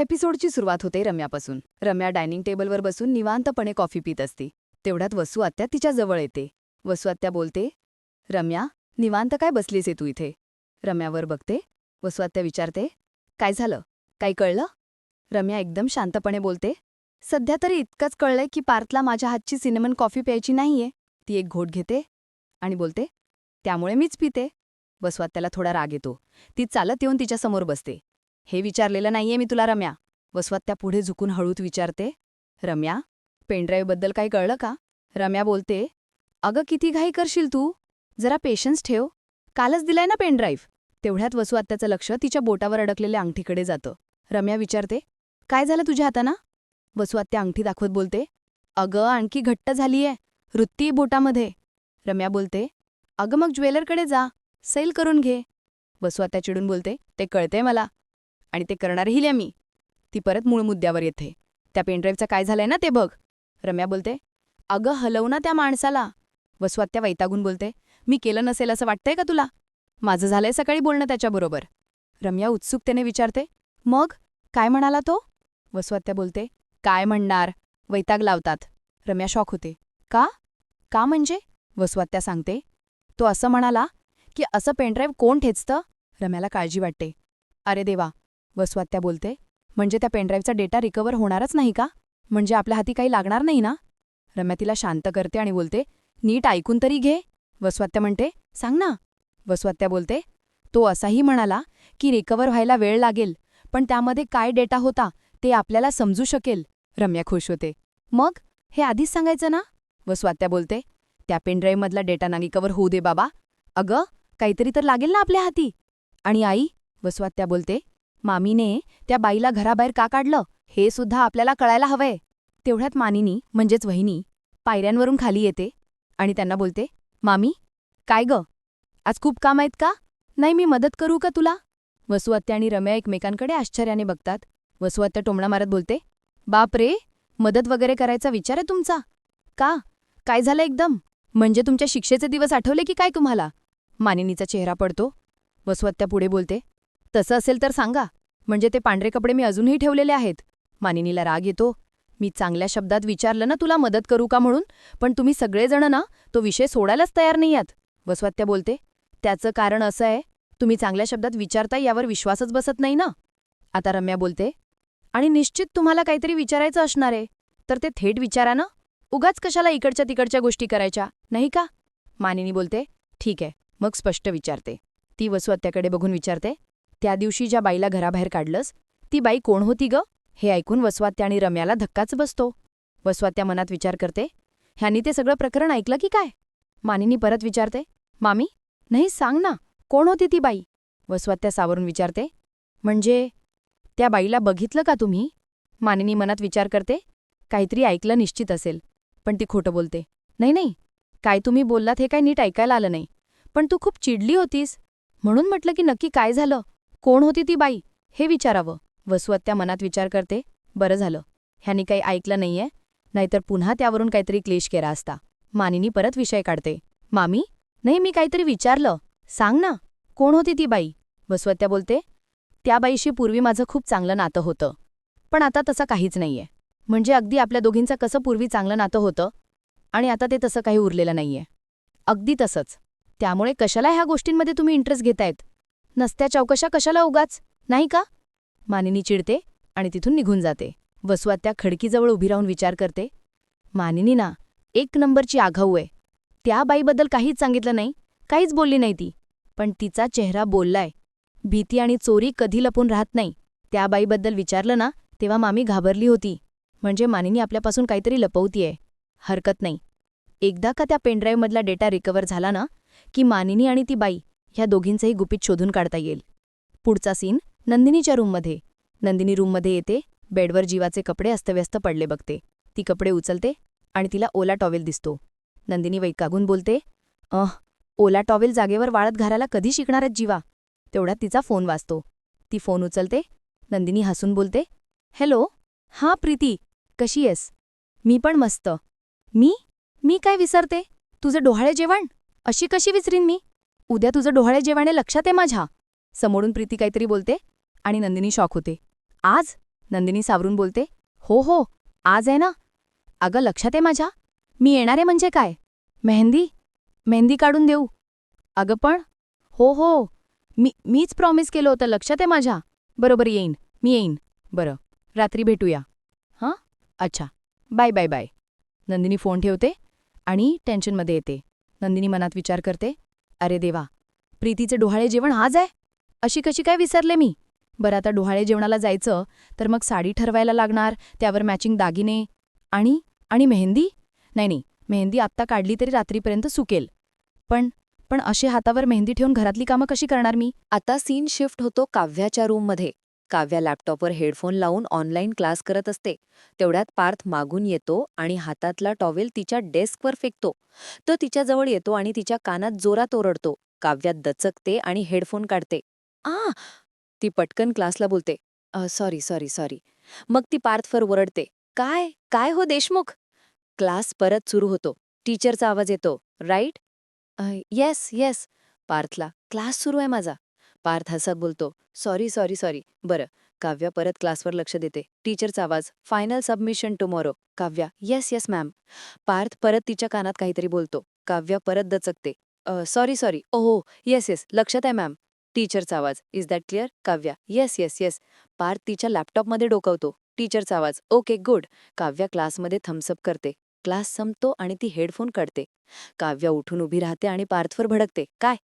एपिसोडची सुरुवात होते रम्यापासून. रम्या डायनिंग टेबलवर बसून निवांतपणे कॉफी पित असते. तेवढ्यात वसू आत्या तिच्या जवळ येते. वसू आत्या बोलते रम्या निवांत काय बसलीस तू इथे? रम्यावर बघते. वसू आत्या विचारते काय झालं? काही कळलं? रम्या एकदम शांतपणे बोलते सध्या तरी इतकंच कळलंय की पार्थला माझ्या हातची सिनेमन कॉफी प्यायची नाहीये. ती एक घोट घेते आणि बोलते त्यामुळे मीच पिते. वसू थोडा राग येतो. ती चालत येऊन तिच्यासमोर बसते. हे विचारलेलं नाहीये मी तुला रम्या. वसवात त्या पुढे झुकून हळूत विचारते रम्या पेनड्राईव्हबद्दल काही कळलं का? रम्या बोलते अगं किती घाई करशील तू? जरा पेशन्स ठेव. कालच दिलाय ना पेनड्राईव्ह. तेवढ्यात वसू लक्ष तिच्या बोटावर अडकलेल्या अंगठीकडे जातं. रम्या विचारते काय झालं तुझ्या हाताना? वसू त्या अंगठी दाखवत बोलते अगं आणखी घट्ट झालीये. वृत्ती बोटामध्ये. रम्या बोलते अगं मग ज्वेलरकडे जा. सैल करून घे. वसू चिडून बोलते ते कळते मला. आणि ते करणारही लिया मी. ती परत मूळ मुद्द्यावर येते. त्या पेनड्राईव्हचं काय झालंय ना ते बघ. रम्या बोलते अगं हलव ना त्या माणसाला. वसवात्या वैतागून बोलते मी केलं नसेल असं वाटतंय का तुला? माझं झालंय सकाळी बोलणं त्याच्याबरोबर. रम्या उत्सुकतेने विचारते मग? काय म्हणाला तो? वसवात्या बोलते काय म्हणणार? वैताग लावतात. रम्या शॉक होते का? का म्हणजे? वसवात्या सांगते तो असं म्हणाला की असं पेनड्राईव्ह कोण ठेचतं? रम्याला काळजी वाटते अरे देवा वसवात्या बोलते. म्हणजे त्या पेनड्राईव्हचा डेटा रिकवर होणारच नाही का? म्हणजे आपल्या हाती काही लागणार नाही ना? रम्या तिला शांत करते आणि बोलते नीट ऐकून तरी घे. वसवात्या म्हणते सांग ना. वसवात्या बोलते तो असाही म्हणाला की रिकवर व्हायला वेळ लागेल पण त्यामध्ये काय डेटा होता ते आपल्याला समजू शकेल. रम्या खुश होते मग? हे आधीच सांगायचं ना? वसवात्या बोलते त्या पेनड्राईव्हमधला डेटा ना रिकव्हर होऊ दे बाबा. अगं काहीतरी तर लागेल ना आपल्या हाती. आणि आई? वसवात्या बोलते मामीने त्या बाईला घराबाहेर का काढलं? हे सुद्धा आपल्याला कळायला हवंय. तेवढ्यात मानिनी म्हणजेच वहिनी पायऱ्यांवरून खाली येते आणि त्यांना बोलते मामी काय ग? आज खूप काम आहेत का? नाही मी मदत करू का तुला? वसुआत्या आणि रम्या एकमेकांकडे आश्चर्याने बघतात. वसुआत्या टोमणा मारत बोलते बाप रे मदत वगैरे करायचा विचार आहे तुमचा? का? काय झालं एकदम? म्हणजे तुमच्या शिक्षेचे दिवस आठवले की काय तुम्हाला? मानिनीचा चेहरा पडतो. वसुआत्या पुढे बोलते तसं असेल तर सांगा. म्हणजे ते पांढरे कपडे मी अजूनही ठेवलेले आहेत. मानिनीला राग येतो. मी चांगल्या शब्दात विचारलं ना तुला मदत करू का म्हणून? पण तुम्ही सगळेजण ना तो विषय सोडायलाच तयार नाही आहात. वसवात्या बोलते. त्याचं कारण असं आहे तुम्ही चांगल्या शब्दात विचारता यावर विश्वासच बसत नाही ना? आता रम्या बोलते. आणि निश्चित तुम्हाला काहीतरी विचारायचं असणार आहे. तर ते थेट विचारा ना. उगाच कशाला इकडच्या तिकडच्या गोष्टी करायच्या नाही का? मानिनी बोलते. ठीक आहे. मग स्पष्ट विचारते. ती वसुआत्याकडे बघून विचारते. त्या दिवशी ज्या बाईला घराबाहेर काढलंस ती बाई कोण होती ग? हे ऐकून वसवात्या आणि रम्याला धक्काच बसतो. वसवात्या मनात विचार करते ह्यांनी ते सगळं प्रकरण ऐकलं की काय? मानिनी परत विचारते मामी नाही सांग ना कोण होती ती बाई? वसवात्या सावरून विचारते म्हणजे त्या बाईला बघितलं का तुम्ही? मानिनी मनात विचार करते काहीतरी ऐकलं निश्चित असेल. पण ती खोटं बोलते नाही नाही काय तुम्ही बोललात हे काय नीट ऐकायला आलं नाही पण तू खूप चिडली होतीस. म्हणून म्हटलं की नक्की काय झालं? कोण होती ती बाई? हे विचारावं. वसुआत्या मनात विचार करते बरं झालं. ह्यांनी काही ऐकलं नाहीये नाहीतर पुन्हा त्यावरून काहीतरी क्लेश केला असता. मानिनी परत विषय काढते. मामी नाही मी काहीतरी विचारलं. सांग ना कोण होती ती बाई? वसवत्या बोलते त्या बाईशी पूर्वी माझं खूप चांगलं नातं होतं. पण आता तसं काहीच नाहीये. म्हणजे अगदी आपल्या दोघींचं कसं पूर्वी चांगलं नातं होतं आणि आता ते तसं काही उरलेलं नाहीये. अगदी तसंच. त्यामुळे कशाला ह्या गोष्टींमध्ये तुम्ही इंटरेस्ट घेतायत? नसत्या चौकशा कशाला उगाच? नाही का? मानिनी चिडते आणि तिथून निघून जाते. वसुआत्या खडकीजवळ उभी राहून विचार करते. मानिनी ना एक नंबरची आघाऊ आहे. त्या बाईबद्दल काहीच सांगितलं नाही काहीच बोलली नाही ती. पण तिचा चेहरा बोललाय. भीती आणि चोरी कधी लपून राहत नाही. त्या बाईबद्दल विचारलं ना तेव्हा मामी घाबरली होती. म्हणजे मानिनी आपल्यापासून काहीतरी लपवतीये. हरकत नाही. एकदा का त्या पेनड्राईव्हमधला डेटा रिकव्हर झाला ना की मानिनी आणि ती बाई ह्या दोघींचंही गुपित शोधून काढता येईल. पुढचा सीन नंदिनीच्या रूममध्ये. नंदिनी रूममध्ये येते बेडवर जीवाचे कपडे अस्तव्यस्त पडले बघते. ती कपडे उचलते आणि तिला ओला टॉवेल दिसतो. नंदिनी वैकागून बोलते अह ओला टॉवेल जागेवर वाळत घालायला कधी शिकणारच जीवा? तेवढ्यात तिचा फोन वाजतो. ती फोन उचलते नंदिनी हसून बोलते हॅलो हां प्रीती कशी आहेस? मी पण मस्त. मी? मी काय विसरते? तुझं डोहाळे जेवण? अशी कशी विसरीन मी? उद्या तुझं डोहाळे जेवण लक्षात आहे माझ्या. समोरून प्रीती काहीतरी बोलते आणि नंदिनी शॉक होते. आज? नंदिनी सावरून बोलते. हो हो आज आहे ना? अगं लक्षात आहे माझ्या. मी येणार आहे म्हणजे काय? मेहंदी? मेहंदी काढून देऊ. अगं पण? हो हो मी मीच प्रॉमिस केलं होतं लक्षात आहे माझ्या. बरोबर येईन मी येईन. बरं रात्री भेटूया. हां? अच्छा. Bye bye bye. Nandini phone ठेवते आणि टेन्शनमध्ये येते. नंदिनी मनात विचार करते. अरे देवा प्रीतीचे डोहाळे जेवण आज आहे? अशी कशी काय विसरले मी? बरं आता डोहाळे जेवणाला जायचं तर मग साडी ठरवायला लागणार त्यावर मॅचिंग दागिने आणि आणि मेहंदी? नाही नाही मेहंदी आत्ता काढली तरी रात्रीपर्यंत सुकेल. पण पण अशी हातावर मेहंदी ठेवून घरातली कामं कशी करणार मी? आता सीन शिफ्ट होतो काव्याच्या रूममध्ये काव्या लॅपटॉपवर हेडफोन लावून ऑनलाईन क्लास करत असते. तेवढ्यात पार्थ मागून येतो आणि हातातला टॉवेल तिच्या डेस्कवर फेकतो. तो तिच्याजवळ येतो आणि तिच्या कानात जोरात ओरडतो. काव्यात दचकते आणि हेडफोन काढते. आ! ती पटकन क्लासला बोलते. सॉरी सॉरी सॉरी मग ती पार्थवर ओरडते. काय? काय हो देशमुख? क्लास परत सुरू होतो. टीचरचा आवाज येतो. राईट येस येस पार्थला क्लास सुरू आहे माझा. पार्थ हसत बोलतो. Sorry sorry sorry. बरं. काव्या परत क्लासवर लक्ष देते. टीचरचा आवाज. Final submission tomorrow. Kavya. Yes yes ma'am. Parth परत तिच्या कानात काहीतरी बोलतो. काव्या परत दचकते. Sorry sorry. ओहो. Yes yes. लक्षात आहे मॅम. टीचरचा आवाज. Is that clear? Kavya. Yes yes yes. Parth तिच्या लॅपटॉपमध्ये डोकवतो. टीचरचा आवाज. Okay good. काव्या क्लासमध्ये थम्सअप करते. क्लास संपतो आणि ती हेडफोन काढते. काव्या उठून उभी राहते आणि पार्थवर भडकते. काय?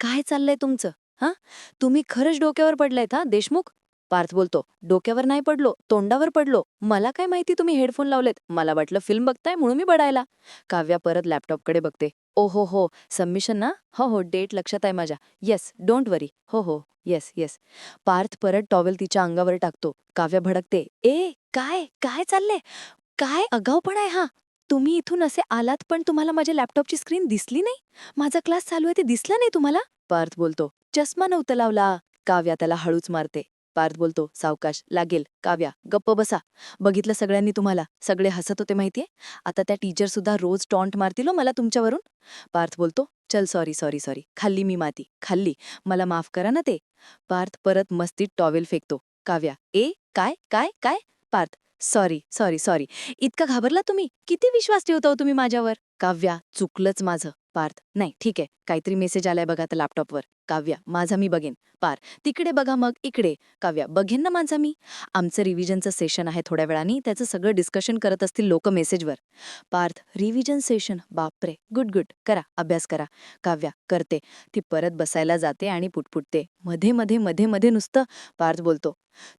काय चाललंय तुमचं? हां? तुम्ही खरंच डोक्यावर पडलायत हा? देशमुख? पार्थ बोलतो डोक्यावर नाही पडलो तोंडावर पडलो. मला काय माहिती तुम्ही हेडफोन लावलेत? मला वाटलं फिल्म बघताय म्हणून मी बडायला. काव्या परत लॅपटॉपकडे बघते. ओ हो हो. सबमिशन ना? हो हो. डेट लक्षात आहे माझ्या. येस डोंट वरी हो हो. येस येस पार्थ परत टॉवेल तिच्या अंगावर टाकतो. काव्या भडकते. ए काय? काय चाललंय? काय अगावपण आहे हा? तुम्ही इथून असे आलात पण तुम्हाला माझ्या लॅपटॉपची स्क्रीन दिसली नाही? माझा क्लास चालू आहे ते दिसला नाही तुम्हाला? पार्थ बोलतो. चष्मा नव्हता लावला. काव्या त्याला हळूच मारते. पार्थ बोलतो सावकाश लागेल. काव्या गप्प बसा. बघितलं सगळ्यांनी तुम्हाला. सगळे हसत होते माहितीये? आता त्या टीचर सुद्धा रोज टॉन्ट मारतील हो मला तुमच्यावरून. पार्थ बोलतो चल सॉरी सॉरी सॉरी खाल्ली मी माती. खाल्ली. मला माफ करा ना ते. पार्थ परत मस्तीत टॉवेल फेकतो. काव्या ए काय काय काय? पार्थ सॉरी सॉरी सॉरी इतका घाबरला तुम्ही? किती विश्वास ठेवता हो तुम्ही माझ्यावर? काव्या चुकलंच माझं. पार्थ. नाही ठीक आहे. काहीतरी मेसेज आलाय बघा आता लॅपटॉपवर काव्या माझा मी बघेन. पार तिकडे बघा मग इकडे. काव्या बघेन ना माझा मी? आमचं रिव्हिजनचं सेशन आहे थोड्या वेळानी. त्याचं सगळं डिस्कशन करत असतील लोक मेसेजवर पार्थ रिव्हिजन सेशन बापरे! गुड गुड करा अभ्यास करा. काव्या करते. ती परत बसायला जाते आणि पुटपुटते. मध्ये मध्ये मध्ये मध्ये नुसतं पार्थ बोलतो.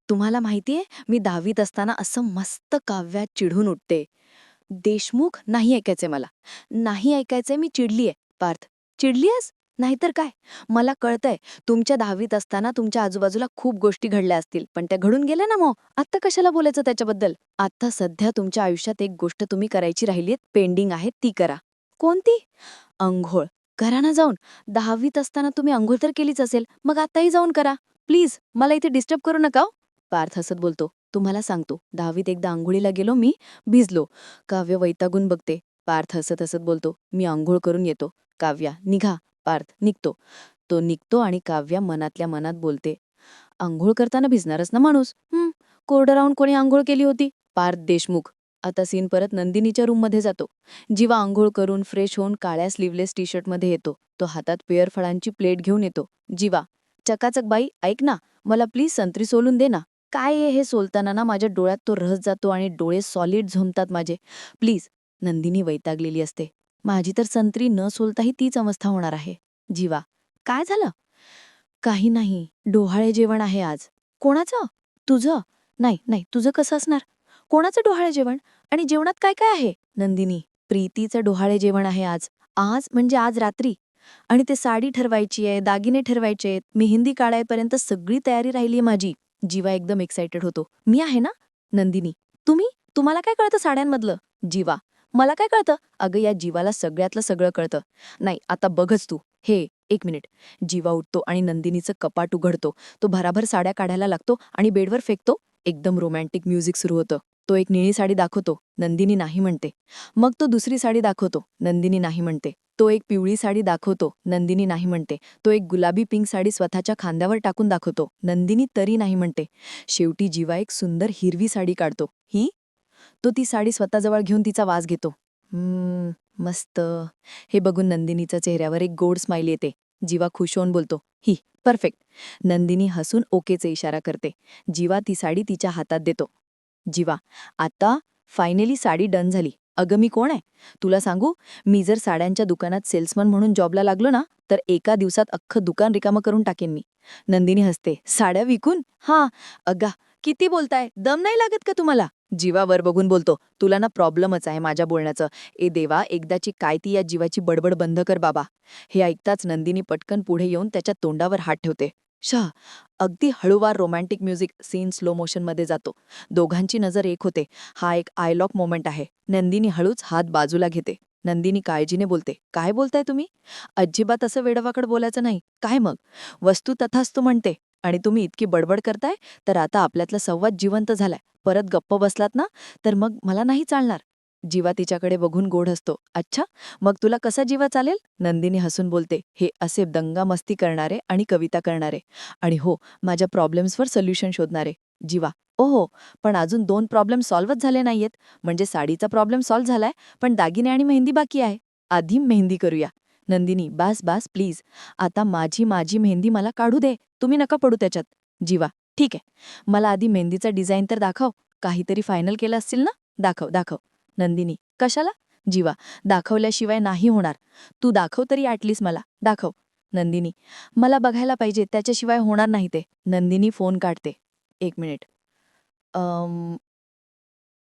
तुम्हाला माहितीये मी दहावीत असताना असं मस्त काव्यात चिढून उठते. देशमुख नाही ऐकायचे मला. नाही ऐकायचे मी चिडलीये पार्थ. चिडलीयस? नाहीतर काय? मला कळतंय तुमच्या दहावीत असताना तुमच्या आजूबाजूला खूप गोष्टी घडल्या असतील पण त्या घडून गेल्या ना मग? आत्ता कशाला बोलायचं त्याच्याबद्दल? आत्ता सध्या तुमच्या आयुष्यात एक गोष्ट तुम्ही करायची राहिलीत पेंडिंग आहे ती करा. कोणती? अंघोळ. करा ना जाऊन. दहावीत असताना तुम्ही अंघोळ तर केलीच असेल मग आत्ताही जाऊन करा. प्लीज मला इथे डिस्टर्ब करू नका हो. पार्थ हसत बोलतो. तुम्हाला सांगतो. दहावीत एकदा आंघोळीला गेलो मी भिजलो. काव्य वैतागून बघते. पार्थ हसत हसत बोलतो मी आंघोळ करून येतो. काव्या निघा. पार्थ निघतो. तो निघतो आणि काव्या मनातल्या मनात बोलते आंघोळ करताना भिजणारच ना माणूस? हम्म कोरडं राहून कोणी आंघोळ केली होती? पार्थ देशमुख. आता सीन परत नंदिनीच्या रूममध्ये जातो. जीवा आंघोळ करून फ्रेश होऊन काळ्या स्लीवलेस टी शर्टमध्ये येतो. तो हातात पेयर फळांची प्लेट घेऊन येतो. जीवा चकाचक बाई ऐक ना. मला प्लीज संत्री सोलून दे ना. काय आहे हे सोलताना ना माझ्या डोळ्यात तो रस जातो आणि डोळे सॉलिड झोमतात माझे. प्लीज नंदिनी वैतागलेली असते. माझी तर संत्री न सोलताही तीच अवस्था होणार आहे. जीवा काय झालं? काही नाही. डोहाळे जेवण आहे आज. कोणाचं? तुझं? नाही नाही तुझं कसं असणार? कोणाचं डोहाळे जेवण? आणि जेवणात काय काय आहे? नंदिनी प्रीतीचं डोहाळे जेवण आहे आज. आज म्हणजे आज रात्री. आणि ते साडी ठरवायची आहे दागिने ठरवायचे आहेत. मेहंदी काढायपर्यंत सगळी तयारी राहिली आहे माझी. जीवा एकदम एक्साइटेड होतो. मी आहे ना नंदिनी. तुम्ही? तुम्हाला काय कळतं साड्यांमधलं? जीवा. मला काय कळतं? अगं या जीवाला सगळ्यातलं सगळं कळतं. नाही आता बघच तू. हे एक मिनिट जीवा उठतो आणि नंदिनीचं कपाट उघडतो. तो भराभर साड्या काढायला लागतो आणि बेडवर फेकतो. एकदम रोमॅन्टिक म्युझिक सुरू होतं. तो एक निळी साडी दाखवतो नंदिनी नाही म्हणते. मग तो दुसरी साडी दाखवतो नंदिनी नाही म्हणते. तो एक पिवळी साडी दाखवतो नंदिनी नाही म्हणते. तो एक गुलाबी पिंक साडी स्वतःच्या खांद्यावर टाकून दाखवतो नंदिनी तरी नाही म्हणते. शेवटी जीवा एक सुंदर हिरवी साडी काढतो. ही? तो ती साडी स्वतःजवळ घेऊन तिचा वास घेतो. मस्त. हे बघून नंदिनीच्या चेहऱ्यावर एक गोड स्माईल येते. जीवा खुश होऊन बोलतो ही परफेक्ट नंदिनी हसून ओकेचे इशारा करते. जीवा ती साडी तिच्या हातात देतो. जीवा आता फायनली साडी डन झाली. अगं मी कोण आहे? तुला सांगू मी जर साड्यांच्या दुकानात सेल्समन म्हणून जॉबला लागलो ना तर एका दिवसात अख्खं दुकान रिकामं करून टाकेन मी. नंदिनी हसते. साड्या विकून? हा. अग्गा किती बोलताय? दम नाही लागत का तुम्हाला? जीवावर बघून बोलतो. तुला ना प्रॉब्लेमच आहे माझ्या बोलण्याचं. ए देवा एकदाची काय ती या जीवाची बडबड बंद कर बाबा. हे ऐकताच नंदिनी पटकन पुढे येऊन त्याच्या तोंडावर हात ठेवते. शा अगदी हळूवार रोमॅन्टिक म्युझिक सीन स्लो मोशनमध्ये जातो. दोघांची नजर एक होते. हा एक आयलॉक मोमेंट आहे. नंदिनी हळूच हात बाजूला घेते. नंदिनी काळजीने बोलते. काय बोलताय तुम्ही? अजिबात असं वेडवाकड बोलायचं नाही. काय मग? वस्तू तथास्तू म्हणते. आणि तुम्ही इतकी बडबड करताय? तर आता आपल्यातला संवाद जिवंत झालाय. परत गप्प बसलात ना? तर मग मला नाही चालणार. जीवा तिच्याकडे बघून गोड असतो अच्छा मग तुला कसा जीवा चालेल? नंदिनी हसून बोलते. हे असे दंगा मस्ती करणारे आणि कविता करणारे. आणि हो माझ्या प्रॉब्लेम्सवर सोल्युशन शोधणारे. जीवा. ओहो पण अजून दोन प्रॉब्लेम सॉल्वच झाले नाहीयेत. म्हणजे साडीचा प्रॉब्लेम सॉल्व झालाय पण दागिने आणि मेहंदी बाकी आहे. आधी मेहंदी करूया. नंदिनी बास बास प्लीज. आता माझी माझी मेहंदी मला काढू दे. तुम्ही नका पडू त्याच्यात. जीवा ठीक आहे. मला आधी मेहंदीचा डिझाईन तर दाखव. काहीतरी फायनल केलं असतील ना? दाखव दाखव. नंदिनी कशाला? जीवा दाखवल्याशिवाय नाही होणार. तू दाखव तरी ॲटलीस्ट मला. दाखव. नंदिनी मला बघायला पाहिजे त्याच्याशिवाय होणार नाही ते. नंदिनी फोन काढते. एक मिनिट.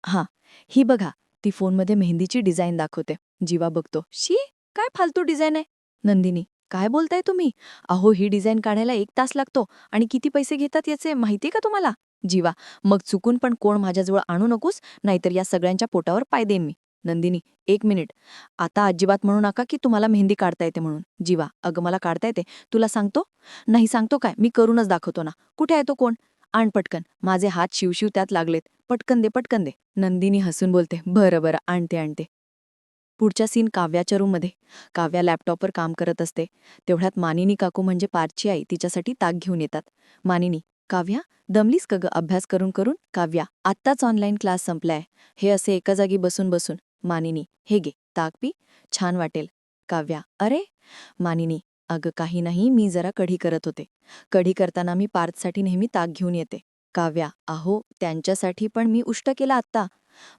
हां ही बघा. ती फोनमध्ये मेहंदीची डिझाईन दाखवते. जीवा बघतो. शी काय फालतू डिझाईन आहे? नंदिनी काय बोलताय तुम्ही? अहो ही डिझाईन काढायला एक तास लागतो. आणि किती पैसे घेतात याचे माहिती का तुम्हाला? जीवा. मग चुकून पण कोण माझ्याजवळ आणू नकोस नाहीतर या सगळ्यांच्या पोटावर पाय देईन मी. नंदिनी एक मिनिट. आता अजिबात म्हणू नका की तुम्हाला मेहंदी काढता येते म्हणून. जीवा अगं मला काढता येते. तुला सांगतो? नाही सांगतो काय? मी करूनच दाखवतो ना. कुठे आहे तो कोण? आण पटकन. माझे हात शिवशिव त्यात लागलेत. पटकन दे पटकन दे. नंदिनी हसून बोलते. बरं बरं. आणते आणते. पुढच्या सीन काव्याच्या रूममध्ये काव्या लॅपटॉपवर काम करत असते. तेवढ्यात मानिनी काकू म्हणजे पारची आई. तिच्यासाठी ताक घेऊन येतात. मानिनी काव्या दमलीस का ग अभ्यास करून करून काव्या आत्ताच ऑनलाईन क्लास संपलाय. हे असे एका जागी बसून बसून मानिनी हे गे ताक पी छान वाटेल. काव्या अरे! मानिनी अगं काही नाही मी जरा कढी करत होते. कढी करताना मी पार्थसाठी नेहमी ताक घेऊन येते. काव्या अहो त्यांच्यासाठी पण मी उष्ट केला आत्ता.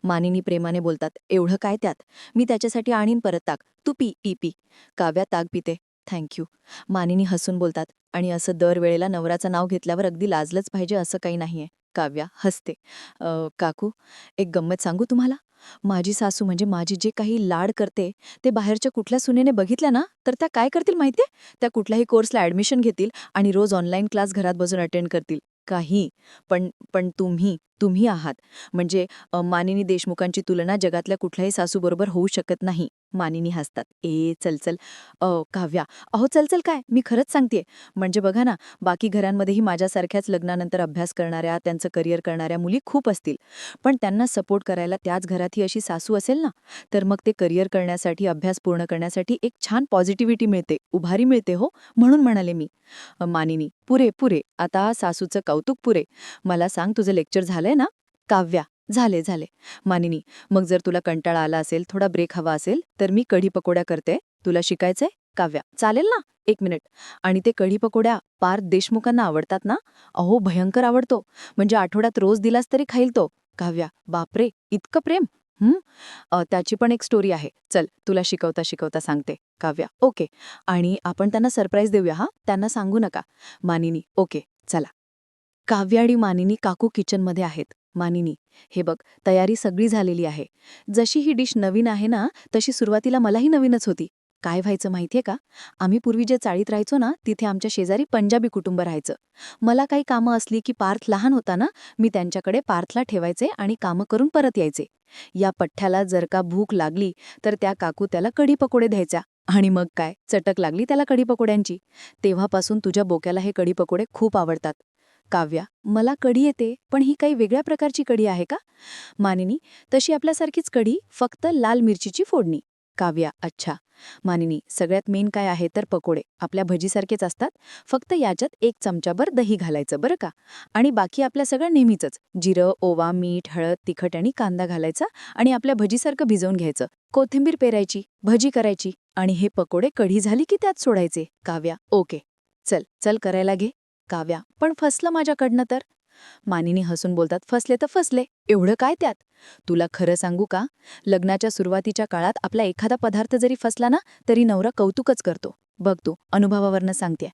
मानिनी प्रेमाने बोलतात एवढं काय त्यात? मी त्याच्यासाठी आणीन परत ताक. तू पी पी पी. काव्या ताक पिते. थँक्यू मानिनी हसून बोलतात आणि असं दरवेळेला नवराचं नाव घेतल्यावर अगदी लाजलंच पाहिजे असं काही नाहीये. काव्या हसते. काकू एक गंमत सांगू तुम्हाला? माझी सासू म्हणजे माझी जे काही लाड करते ते बाहेरच्या कुठल्या सुनेने बघितल्या ना? तर त्या काय करतील माहितीये? त्या कुठल्याही कोर्सला ॲडमिशन घेतील आणि रोज ऑनलाईन क्लास घरात बसून अटेंड करतील. काही. पण पण तुम्ही तुम्ही आहात. म्हणजे मानिनी देशमुखांची तुलना जगातल्या कुठल्याही सासूबरोबर होऊ शकत नाही. मानिनी हसतात. ए चल चल अ, काव्या. अहो चल चल काय? मी खरंच सांगतेय. म्हणजे बघा ना बाकी घरांमध्येही माझ्यासारख्याच लग्नानंतर अभ्यास करणाऱ्या त्यांचं करिअर करणाऱ्या मुली खूप असतील. पण त्यांना सपोर्ट करायला त्याच घरात ही अशी सासू असेल ना तर मग ते करिअर करण्यासाठी अभ्यास पूर्ण करण्यासाठी एक छान पॉझिटिव्हिटी मिळते. उभारी मिळते हो म्हणून म्हणाले मी. मानिनी. पुरे पुरे. आता सासूचं कौतुक पुरे. मला सांग तुझं लेक्चर झालंय ना? काव्या. झाले झाले. मानिनी मग जर तुला कंटाळा आला असेल थोडा ब्रेक हवा असेल तर मी कढी पकोड्या करते. तुला शिकायचंय? काव्या. चालेल ना? एक मिनिट आणि ते कढी पकोड्या पार देशमुखांना आवडतात ना? अहो भयंकर आवडतो. म्हणजे आठवड्यात रोज दिलास तरी खाईल तो. काव्या बापरे इतकं प्रेम. हं? त्याची पण एक स्टोरी आहे. चल तुला शिकवता शिकवता सांगते. काव्या ओके. आणि आपण त्यांना सरप्राईज देऊया हा? त्यांना सांगू नका. मानिनी ओके. चला. काव्या आणि मानिनी काकू किचनमध्ये आहेत. मानिनी हे बघ तयारी सगळी झालेली आहे. जशी ही डिश नवीन आहे ना तशी सुरुवातीला मलाही नवीनच होती. काय व्हायचं माहितीये का? आम्ही पूर्वी जे चाळीत राहायचो ना तिथे आमच्या शेजारी पंजाबी कुटुंब राहायचं. मला काही कामं असली की पार्थ लहान होता ना मी त्यांच्याकडे पार्थला ठेवायचे आणि कामं करून परत यायचे. या पठ्ठ्याला जर का भूक लागली तर त्या काकू त्याला कढी पकोडे द्यायच्या. आणि मग काय? चटक लागली त्याला कढी पकोड्यांची. तेव्हापासून तुझ्या बोक्याला हे कढी पकोडे खूप आवडतात. काव्या मला कढी येते पण ही काही वेगळ्या प्रकारची कढी आहे का? मानिनी तशी आपल्यासारखीच कढी फक्त लाल मिरचीची फोडणी. काव्या अच्छा. मानिनी सगळ्यात मेन काय आहे तर पकोडे. आपल्या भजीसारखेच असतात फक्त याच्यात एक चमचाभर दही घालायचं बरं का? आणि बाकी आपल्या सगळं नेहमीचंच. जिरं ओवा मीठ हळद तिखट आणि कांदा घालायचा आणि आपल्या भजीसारखं भिजवून घ्यायचं. कोथिंबीर पेरायची भजी करायची आणि हे पकोडे कढी झाली की त्यात सोडायचे. काव्या ओके. चल चल करायला घे. काव्या पण फसलं माझ्याकडनं तर? मानिनी हसून बोलतात फसले तर फसले. एवढं काय त्यात? तुला खरं सांगू का? लग्नाच्या सुरुवातीच्या काळात आपला एखादा पदार्थ जरी फसला ना तरी नवरा कौतुकच करतो. बघ तू अनुभवावरनं सांगते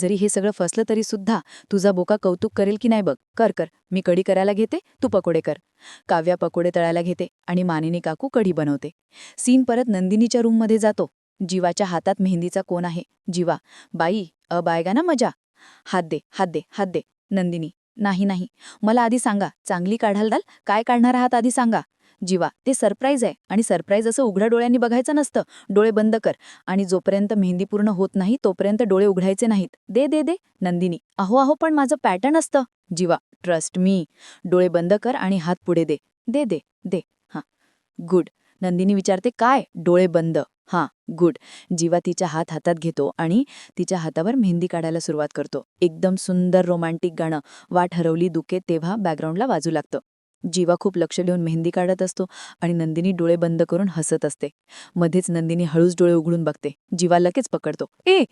जरी हे सगळं फसलं तरी सुद्धा तुझा बोका कौतुक करेल की नाही बघ. कर कर. मी कढी करायला घेते तू पकोडे कर. काव्या पकोडे तळायला घेते आणि मानिनी काकू कढी बनवते. सीन परत नंदिनीच्या रूममध्ये जातो. जीवाच्या हातात मेहंदीचा कोण आहे. जीवा बाई अ बायगा ना मजा. हात दे हात दे हात दे. नंदिनी नाही नाही. मला आधी सांगा चांगली काढाल दाल? काय काढणार आहात आधी सांगा. जीवा ते सरप्राईज आहे आणि सरप्राईज असं उघड्या डोळ्यांनी बघायचं नसतं. डोळे बंद कर. आणि जोपर्यंत मेहंदी पूर्ण होत नाही तोपर्यंत डोळे उघडायचे नाहीत. दे दे दे. नंदिनी अहो अहो पण माझं पॅटर्न असतं. Jeeva trust me. डोळे बंद कर आणि हात पुढे दे. दे दे दे. हां. गुड. नंदिनी विचारते काय? डोळे बंद. हां गुड. जीवा तिच्या हात हातात घेतो आणि तिच्या हातावर मेहंदी काढायला सुरुवात करतो. एकदम सुंदर रोमॅन्टिक गाणं. वाट हरवली दुखे तेव्हा बॅकग्राऊंडला वाजू लागतं. जीवा खूप लक्ष देऊन मेहंदी काढत असतो आणि नंदिनी डोळे बंद करून हसत असते. मध्येच नंदिनी हळूच डोळे उघडून बघते. जीवा लगेच पकडतो. ए!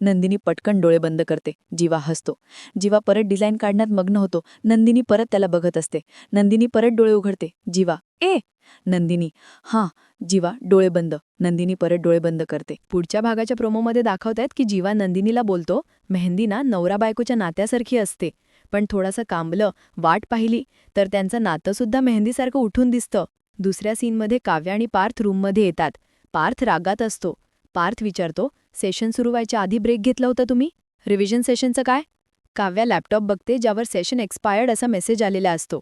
नंदिनी पटकन डोळे बंद करते. जीवा हसतो. जीवा परत डिझाईन काढण्यात मग्न होतो. नंदिनी परत त्याला बघत असते. नंदिनी परत डोळे उघडते. जीवा ए! नंदिनी हां. जीवा डोळे बंद. नंदिनी परत डोळे बंद करते. पुढच्या भागाच्या प्रोमोमध्ये दाखवतायत की जीवा नंदिनीला बोलतो मेहंदी ना नवरा बायकोच्या नात्यासारखी असते. पण थोडंसं कांबलं वाट पाहिली तर त्यांचं नातंसुद्धा मेहंदीसारखं उठून दिसतं. दुसऱ्या सीनमध्ये काव्य आणि पार्थ रूममध्ये येतात. पार्थ रागात असतो. पार्थ विचारतो सेशन सुरू व्हायच्या आधी ब्रेक घेतला होता तुम्ही? रिव्हिजन सेशनचं काय? काव्या लॅपटॉप बघते ज्यावर सेशन एक्सपायर्ड असा मेसेज आलेला असतो.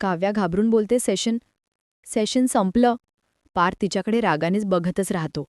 काव्या घाबरून बोलते सेशन सेशन संपलं. पार्थ तिच्याकडे रागानेच बघतच राहतो.